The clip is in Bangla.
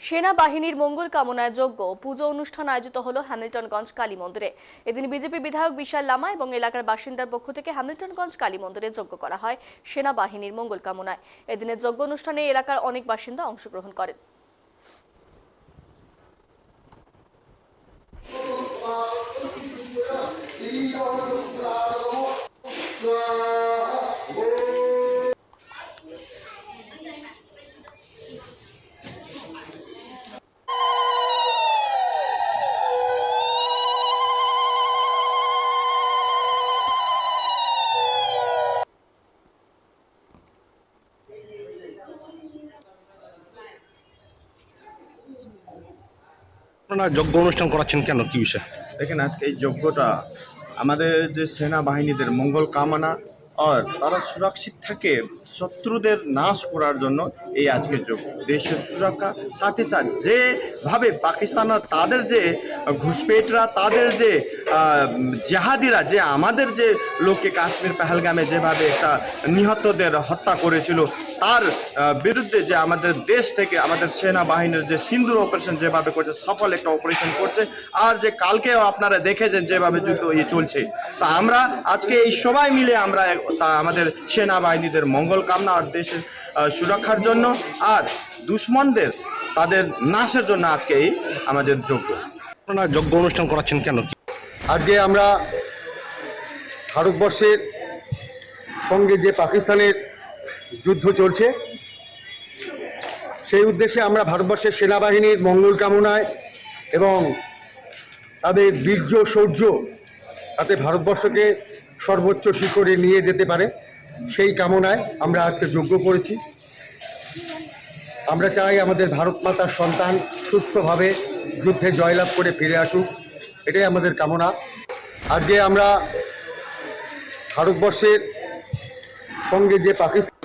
সেনাবাহিনীর মঙ্গল কামনায় যোগ্য। পুজো অনুষ্ঠান আয়োজিত হলো হ্যামিল্টনগঞ্জ কালী মন্দিরে। এদিন বিজেপি বিধায়ক বিশাল লামা এবং এলাকার বাসিন্দার পক্ষ থেকে হ্যামিল্টনগঞ্জ কালী মন্দিরে যোগ্য করা হয় সেনাবাহিনীর মঙ্গল কামনায়। এদিনের যোগ্য অনুষ্ঠানে এলাকার অনেক বাসিন্দা অংশগ্রহণ করেন। আপনারা যজ্ঞ অনুষ্ঠান করাচ্ছেন কেন? কি বিষয়? দেখেন আজকে এই যজ্ঞটা আমাদের যে সেনাবাহিনীদের মঙ্গল কামনা আর তারা সুরক্ষিত থাকে শত্রুদের নাশ করার জন্য এই আজকের যজ্ঞ দেশের সুরক্ষা, সাথে সাথে যেভাবে পাকিস্তান তাদের যে ঘুষপেটরা, তাদের যে জেহাদিরা, যে আমাদের যে লোককে কাশ্মীর পেহেলগামে যেভাবে একটা নিহতদের হত্যা করেছিল, তার বিরুদ্ধে যে আমাদের দেশ থেকে আমাদের সেনাবাহিনীর যে সিন্দুর অপারেশন যেভাবে করছে, সফল একটা অপারেশন করছে, আর যে কালকেও আপনারা দেখেছেন যেভাবে যুদ্ধ ইয়ে চলছে। তা আমরা আজকে এই সবাই মিলে আমরা তা আমাদের সেনাবাহিনীদের মঙ্গল কামনা আর দেশের সুরক্ষার জন্য আর দুশ্মনদের তাদের নাশের জন্য আজকে এই আমাদের যোগ্য আপনারা যজ্ঞ অনুষ্ঠান করাচ্ছেন কেন? আজকে আমরা ভারতবর্ষের সঙ্গে যে পাকিস্তানের যুদ্ধ চলছে সেই উদ্দেশ্যে আমরা ভারতবর্ষের সেনাবাহিনীর মঙ্গল কামনায় এবং তাদের বীর্য শৌর্য তাতে ভারতবর্ষকে সর্বোচ্চ শিখরে নিয়ে যেতে পারে। সেই কামনায় আমরা আজকে যোগ্য করেছি আমরা চাই আমাদের ভারত মাতার সন্তান সুস্থভাবে যুদ্ধে জয়লাভ করে ফিরে আসুক। এটাই আমাদের কামনা। আজকে আমরা ভারতবর্ষের সঙ্গে যে পাকিস্তান